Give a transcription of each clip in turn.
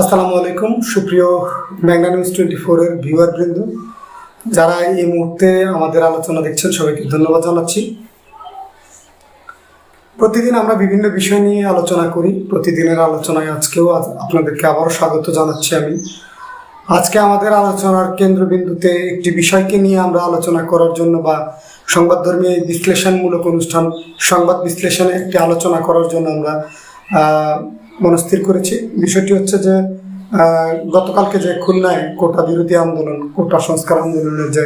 আসসালামু আলাইকুম, সুপ্রিয় ম্যাগনা নিউজ টোয়েন্টি ফোরের ভিউয়ার বৃন্দ যারা এই মুহূর্তে আমাদের আলোচনা দেখছেন, সবাইকে ধন্যবাদ জানাচ্ছি। প্রতিদিন আমরা বিভিন্ন বিষয় নিয়ে আলোচনা করি। প্রতিদিনের আলোচনায় আজকেও আপনাদেরকে আবারও স্বাগত জানাচ্ছি আমি। আজকে আমাদের আলোচনার কেন্দ্রবিন্দুতে একটি বিষয়কে নিয়ে আমরা আলোচনা করার জন্য বা সংবাদধর্মী বিশ্লেষণমূলক অনুষ্ঠান, সংবাদ বিশ্লেষণে একটি আলোচনা করার জন্য আমরা মনস্থির করেছি। বিষয়টি হচ্ছে যে গতকালকে যে খুলনায় কোটা বিরোধী আন্দোলন, কোটা সংস্কার আন্দোলনের যে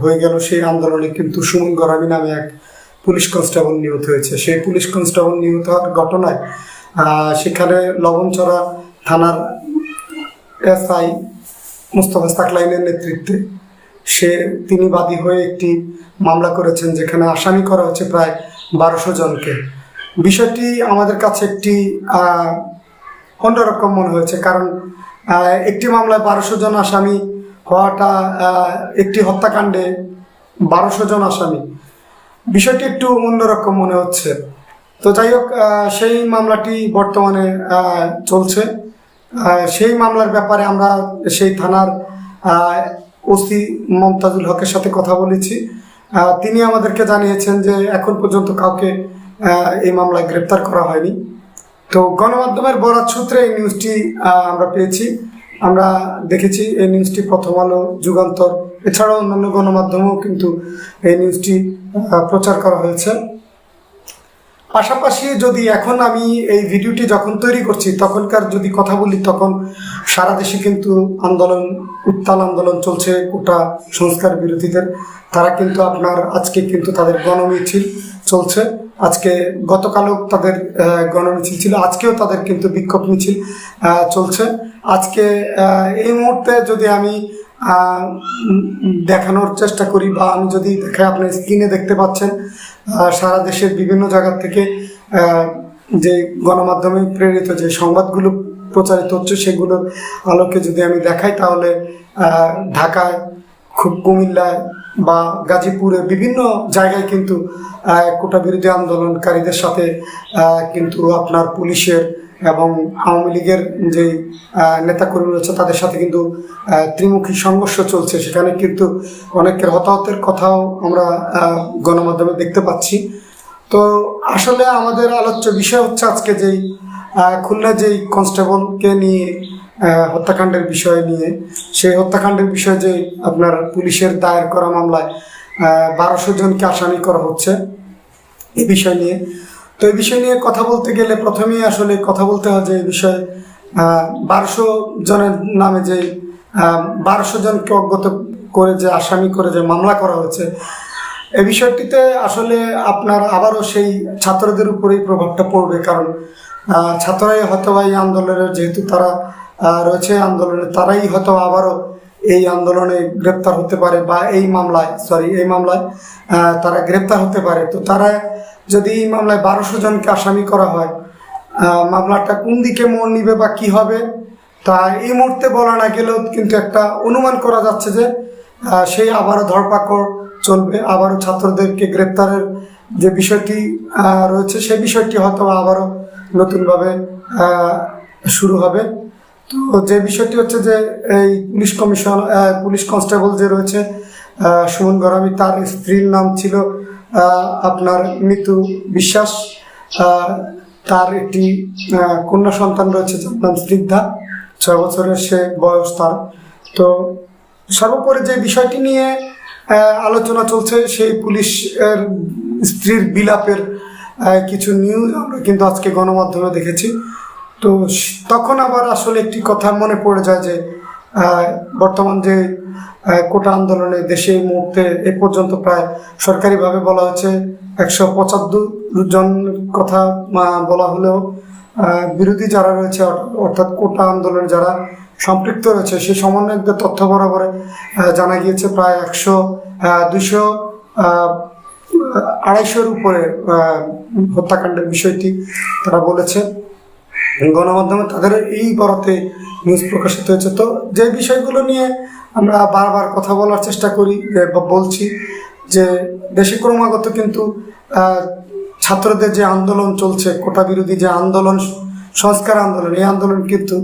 হয়ে গেল, সেই আন্দোলনে কিন্তু সুমন গরামি নামে এক পুলিশ কনস্টেবল নিহত হয়েছে। সেই পুলিশ কনস্টেবল নিহত হওয়ার ঘটনায় সেখানে লবণচড়া থানার এসআই মুস্তফা সাকলাইনের নেতৃত্বে সে, তিনি বাদী হয়ে একটি মামলা করেছেন, যেখানে আসামি করা হচ্ছে প্রায় বারোশো জনকে। বিষয়টি আমাদের কাছে একটি অন্যরকম মনে হয়েছে। কারণ একটি মামলায় বারোশো জন আসামি হওয়াটা একটি হত্যাকাণ্ডে বারোশো জন আসামি। বিষয়টি একটু অন্যরকম মনে হচ্ছে। তো যাই হোক সেই মামলাটি বর্তমানে চলছে। সেই মামলার ব্যাপারে আমরা সেই থানার ওসি মমতাজুল হকের সাথে কথা বলেছি। তিনি আমাদেরকে জানিয়েছেন যে এখন পর্যন্ত কাউকে এই মামলায় গ্রেপ্তার করা হয়নি। তো গণমাধ্যমের বরাত সূত্রে এই নিউজটি আমরা পেয়েছি। আমরা দেখেছি এই নিউজটি প্রথম আলো, যুগান্তর। এছাড়াও অন্যান্য গণমাধ্যমেও কিন্তু এই নিউজটি প্রচার করা হয়েছে। পাশাপাশি যদি এখন আমি এই ভিডিওটি যখন তৈরি করছি, তখনকার যদি কথা বলি, তখন সারা দেশে কিন্তু আন্দোলন, উত্তাল আন্দোলন চলছে, কোটা সংস্কার বিরোধীদের। তারা কিন্তু আপনার, আজকে কিন্তু তাদের গণমিছিল চলছে। আজকে গতকালও তাদের গণমিছিল ছিল। আজকেও তাদের কিন্তু বিক্ষোভ মিছিল চলছে। আজকে এই মুহূর্তে যদি আমি দেখানোর চেষ্টা করি বা আমি যদি দেখাই আপনার স্ক্রিনে দেখতে পাচ্ছেন সারা দেশের বিভিন্ন জায়গা থেকে যে গণমাধ্যমে প্রেরিত যে সংবাদগুলো প্রচারিত হচ্ছে, সেগুলোর আলোকে যদি আমি দেখাই, তাহলে ঢাকায় খুব কুমিল্লায় বা গাজীপুরে বিভিন্ন জায়গায় কিন্তু কোটা বিরোধী আন্দোলনকারীদের সাথে কিন্তু আপনার পুলিশের এবং আওয়ামী লীগের যে নেতাকর্মী রয়েছে তাদের সাথে কিন্তু ত্রিমুখী সংঘর্ষ চলছে। সেখানে কিন্তু অনেকের হতাহতের কথাও আমরা গণমাধ্যমে দেখতে পাচ্ছি। তো আসলে আমাদের আলোচ্য বিষয় হচ্ছে আজকে যেই খুলনা যেই কনস্টেবলকে নিয়ে হত্যাকাণ্ডের বিষয় নিয়ে। সেই হত্যাকাণ্ডের বিষয়ে যে আপনার পুলিশের দায়ের করা মামলায় বারোশো জনকে আসামি করা হচ্ছে এই বিষয় নিয়ে। তো এই বিষয় নিয়ে কথা বলতে গেলে প্রথমেই আসলে কথা বলতে হয় যে এই বিষয়ে বারোশো জনের নামে যে বারোশো জনকে অজ্ঞত করে যে, আসামি করে যে মামলা করা হয়েছে এই বিষয়টিতে আসলে আপনার আবারও সেই ছাত্রদের উপরেই প্রভাবটা পড়বে। কারণ ছাত্ররাই হয়তো এই আন্দোলনের, যেহেতু তারা রয়েছে আন্দোলনে তারাই হয়তো আবারও এই আন্দোলনে গ্রেপ্তার হতে পারে বা এই মামলায় সরি এই মামলায় তারা গ্রেপ্তার হতে পারে। তো তারা যদি এই মামলায় বারোশো জনকে আসামি করা হয় মামলাটা কোন দিকে মোড় নিবে বা কি হবে, তা এই মুহূর্তে বলা না গেলেও কিন্তু একটা অনুমান করা যাচ্ছে যে সেই আবারও ধরপাকড় চলবে, আবারও ছাত্রদেরকে গ্রেপ্তারের যে বিষয়টি রয়েছে সেই বিষয়টি হয়তো আবারও নতুনভাবে শুরু হবে। তো যে বিষয়টি হচ্ছে যে এই পুলিশ কমিশন পুলিশ কনস্টেবল যে রয়েছে সুমন গরামি, তার স্ত্রীর নাম ছিল আপনার মৃত্যু বিশ্বাস তার একটি কন্যা সন্তান রয়েছে, যার নাম স্নিগ্ধা ছয় বছরের সে বয়স তার। তো সর্বোপরি যে বিষয়টি নিয়ে আলোচনা চলছে, সেই পুলিশের স্ত্রীর বিলাপের কিছু নিউজ আমরা কিন্তু আজকে গণমাধ্যমে দেখেছি। তো তখন আবার আসলে একটি কথা মনে পড়ে যায় যে বর্তমান যে কোটা আন্দোলনে দেশে এই মুহূর্তে এ পর্যন্ত প্রায় সরকারিভাবে বলা হচ্ছে একশো পঁচাত্তর জন কথা বলা হলেও বিরোধী যারা রয়েছে, অর- অর্থাৎ কোটা আন্দোলনে যারা সম্পৃক্ত রয়েছে সেই সমন্বয়কদের তথ্য বরাবরে জানা গিয়েছে প্রায় একশো দুশো আড়াইশোর উপরে হত্যাকাণ্ডের বিষয়টি তারা বলেছে। গণমাধ্যমে তাদের এই বরাতে নিউজ প্রকাশিত হয়েছে। তো যে বিষয়গুলো নিয়ে আমরা বারবার কথা বলার চেষ্টা করি বলছি যে দেশে ক্রমাগত কিন্তু ছাত্রদের যে আন্দোলন চলছে, কোটা বিরোধী যে আন্দোলন, সংস্কার আন্দোলন, এই আন্দোলন কিন্তু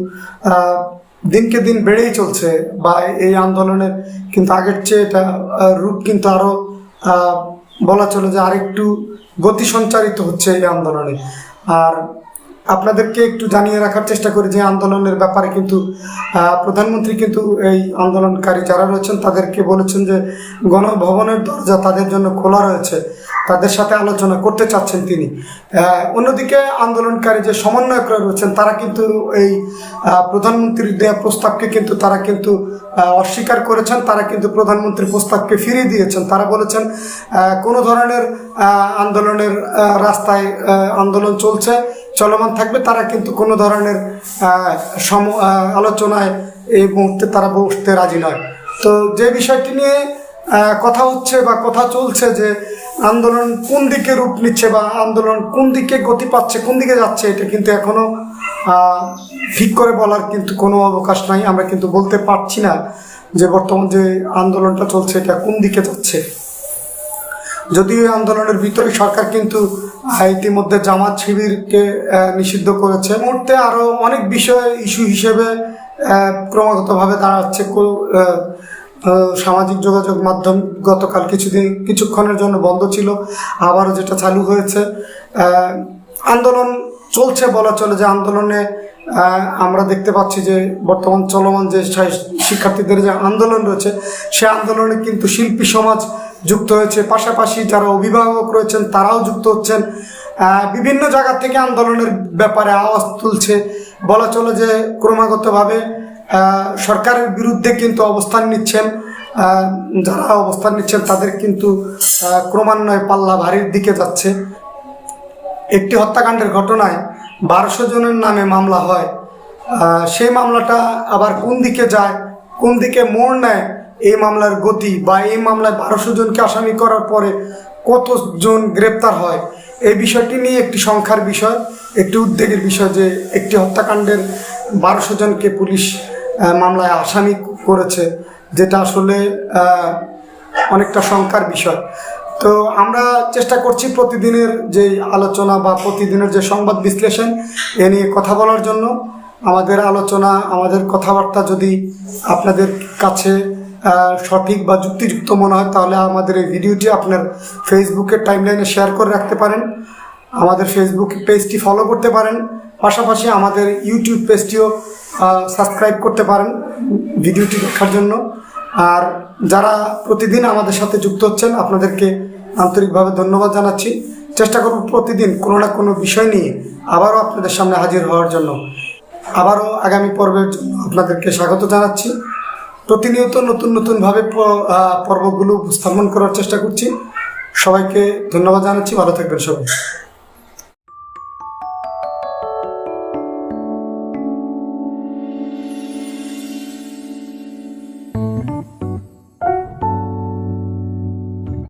দিনকে দিন বেড়েই চলছে বা এই আন্দোলনের কিন্তু আগের চেয়ে এটা রূপ কিন্তু আরও বলা চলে যে আরেকটু গতি সঞ্চারিত হচ্ছে এই আন্দোলনে। আর আপনাদেরকে একটু জানিয়ে রাখার চেষ্টা করি যে আন্দোলনের ব্যাপারে কিন্তু প্রধানমন্ত্রী কিন্তু এই আন্দোলনকারী যারা রয়েছেন তাদেরকে বলেছেন যে গণভবনের দরজা তাদের জন্য খোলা রয়েছে। তাদের সাথে আলোচনা করতে চাচ্ছেন তিনি। অন্যদিকে আন্দোলনকারী যে সমন্বয়করা রয়েছেন, তারা কিন্তু এই প্রধানমন্ত্রীর দেওয়া প্রস্তাবকে কিন্তু, তারা কিন্তু অস্বীকার করেছেন। তারা কিন্তু প্রধানমন্ত্রীর প্রস্তাবকে ফিরিয়ে দিয়েছেন। তারা বলেছেন কোনো ধরনের আন্দোলনের রাস্তায় আন্দোলন চলছে, চলমান থাকবে। তারা কিন্তু কোনো ধরনের সম আলোচনায় এই মুহূর্তে তারা বসতে রাজি নয়। তো যে বিষয়টি নিয়ে কথা হচ্ছে বা কথা চলছে যে আন্দোলন কোন দিকে রূপ নিচ্ছে বা আন্দোলন কোন দিকে গতি পাচ্ছে কোন দিকে যাচ্ছে এটা কিন্তু এখনও আহ, ঠিক করে বলার কিন্তু কোনো অবকাশ নাই। আমরা কিন্তু বলতে পারছি না যে বর্তমান যে আন্দোলনটা চলছে এটা কোন দিকে যাচ্ছে। যদিও এই আন্দোলনের ভিতরে সরকার কিন্তু ইতিমধ্যে জামাত শিবিরকে নিষিদ্ধ করেছে। মুহূর্তে আরও অনেক বিষয় ইস্যু হিসেবে ক্রমাগতভাবে দাঁড়াচ্ছে সামাজিক যোগাযোগ মাধ্যম গতকাল কিছুদিন, কিছুক্ষণের জন্য বন্ধ ছিল। আবারও যেটা চালু হয়েছে আন্দোলন চলছে বলা চলে যে আন্দোলনে আমরা দেখতে পাচ্ছি যে বর্তমান চলমান যে শিক্ষার্থীদের যে আন্দোলন রয়েছে, সে আন্দোলনে কিন্তু শিল্পী সমাজ যুক্ত হয়েছে। পাশাপাশি যারা অভিভাবক রয়েছেন, তারাও যুক্ত হচ্ছেন। বিভিন্ন জায়গা থেকে আন্দোলনের ব্যাপারে আওয়াজ তুলছে। বলা চলে যে ক্রমাগতভাবে সরকারের বিরুদ্ধে কিন্তু অবস্থান নিচ্ছেন যারা অবস্থান নিচ্ছেন তাদের কিন্তু ক্রমান্বয়ে পাল্লা ভারীর দিকে যাচ্ছে। একটি হত্যাকাণ্ডের ঘটনায় বারোশো জনের নামে মামলা হয়। সেই মামলাটা আবার কোন দিকে যায়, কোন দিকে মোড় নেয়, এই মামলার গতি বা এই মামলায় বারোশো জনকে আসামি করার পরে কতজন গ্রেপ্তার হয়, এই বিষয়টি নিয়ে একটি সংখ্যার বিষয়, একটি উদ্বেগের বিষয় যে একটি হত্যাকাণ্ডের বারোশো জনকে পুলিশ মামলায় আসামি করেছে, যেটা আসলে অনেকটা শঙ্কার বিষয়। তো আমরা চেষ্টা করছি প্রতিদিনের যে আলোচনা বা প্রতিদিনের যে সংবাদ বিশ্লেষণ, এ নিয়ে কথা বলার জন্য। আমাদের আলোচনা, আমাদের কথাবার্তা যদি আপনাদের কাছে সঠিক বা যুক্তিযুক্ত মনে হয়, তাহলে আমাদের এই ভিডিওটি আপনার ফেসবুকের টাইমলাইনে শেয়ার করে রাখতে পারেন। আমাদের ফেসবুক পেজটি ফলো করতে পারেন। পাশাপাশি আমাদের ইউটিউব পেজটিও সাবস্ক্রাইব করতে পারেন ভিডিওটি দেখার জন্য। আর যারা প্রতিদিন আমাদের সাথে যুক্ত হচ্ছেন, আপনাদেরকে আন্তরিকভাবে ধন্যবাদ জানাচ্ছি। চেষ্টা করব প্রতিদিন কোনো না কোনো বিষয় নিয়ে আবারও আপনাদের সামনে হাজির হওয়ার জন্য। আবারও আগামী পর্বের আপনাদেরকে স্বাগত জানাচ্ছি। প্রতিনিয়ত নতুন নতুনভাবে পর্বগুলো উপস্থাপন করার চেষ্টা করছি। সবাইকে ধন্যবাদ জানাচ্ছি। ভালো থাকবেন সবাই।